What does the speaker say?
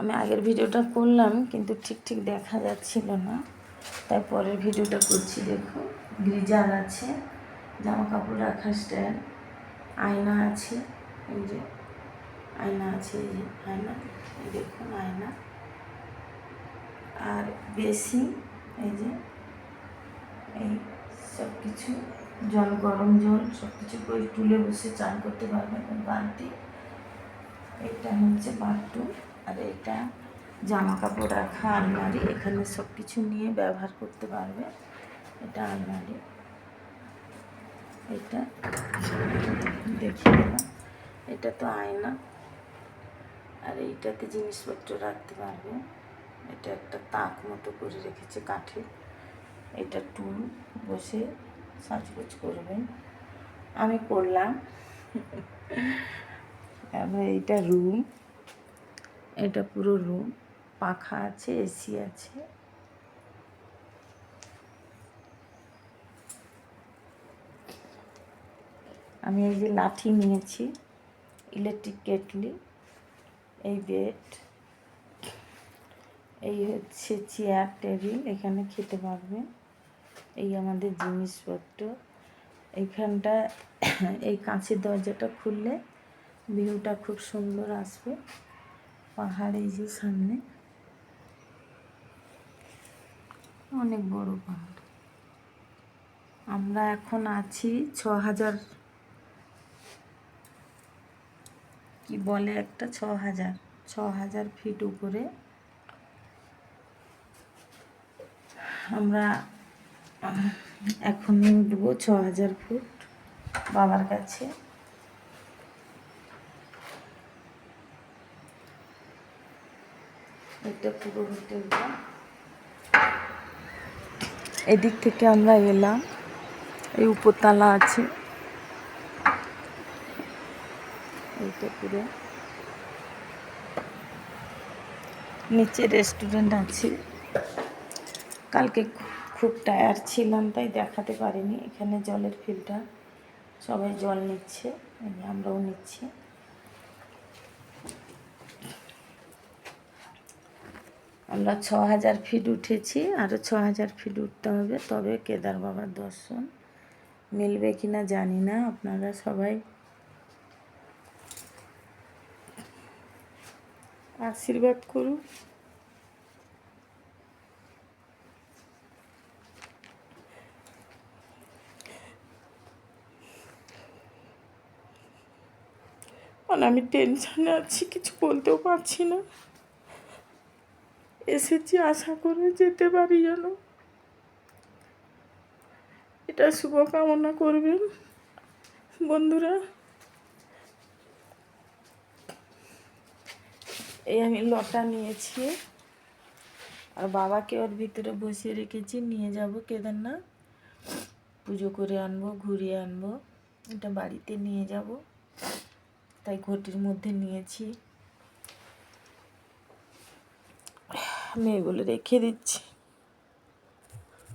আমি আগের ভিডিওটা করলাম, কিন্তু ঠিক ঠিক দেখা যাচ্ছিল না। তাই পরের ভিডিওটা করছি, দেখো। গ্রিজার আছে জামা কাপড় রাখার স্ট্যান্ড, আয়না আছে, এই যে, আয়না আছে, এই যে, আয়না দেখুন আয়না। আর বেসিন, এই যে, এই সব কিছু, জল, গরম জল, সব কিছু করে তুলে বসে চান করতে পারবেন, বালতি। এটা হচ্ছে বাথরুম। আর এটা জামা কাপড় রাখা আলমারি। এখানে সব কিছু নিয়ে ব্যবহার করতে পারবে এটা আলমারি। এটা দেখিয়ে দিলাম। এটা তো আয়না। আর এইটাতে জিনিসপত্র রাখতে পারবে। এটা একটা তাক মতো করে রেখেছে কাঠের। এটা টুল বসে সাজগোজ করবেন আমি করলাম। এইটা রুম। এটা পুরো রুম পাখা আছে এসি আছে। আমি এই যে লাঠি নিয়েছি ইলেকট্রিক কেটলি এই বেড এই হচ্ছে চেয়ার টেবিল এখানে খেতে পারবে এই আমাদের জিনিসপত্র। এইখানটা এই কাঁচের দরজাটা খুললে ভিউটা খুব সুন্দর আসবে। পাহাড় এই যে সামনে, অনেক বড় পাহাড়। আমরা এখন আছি ছ হাজার, কি বলে একটা? ছ হাজার ছ হাজার ফিট উপরে। আমরা এখন উঠবো ছ হাজার ফুট বাবার কাছে। এটা পুরো হোটেলটা এদিক থেকে আমরা এলাম। এই উপরতলা আছে। এইটা পুরো। নিচে রেস্টুরেন্ট আছে। কালকে খুব টায়ার ছিলাম তাই দেখাতে পারিনি। এখানে জলের ফিল্টার সবাই জল নিচ্ছে আমরাও নিচ্ছি। আমরা ছ হাজার ফিট উঠেছি আরও ছ হাজার ফিট উঠতে হবে। তবে কেদার বাবার দর্শন মিলবে কি না জানি না, আপনারা সবাই আশীর্বাদ করুন। মানে আমি টেনশনে আছি, কিছু বলতেও পারছি না। এসেছি, আশা করে যেতে পারি যেন। এটা শুভকামনা করবেন, বন্ধুরা। এই আমি লটা নিয়েছি, আর বাবাকে ওর ভিতরে বসিয়ে রেখেছি, নিয়ে যাব কেদারনাথ। পুজো করে আনব, ঘুরিয়ে আনব। এটা বাড়িতে নিয়ে যাব, তাই ঘটির মধ্যে নিয়েছি। আমি এগুলো রেখে দিচ্ছি।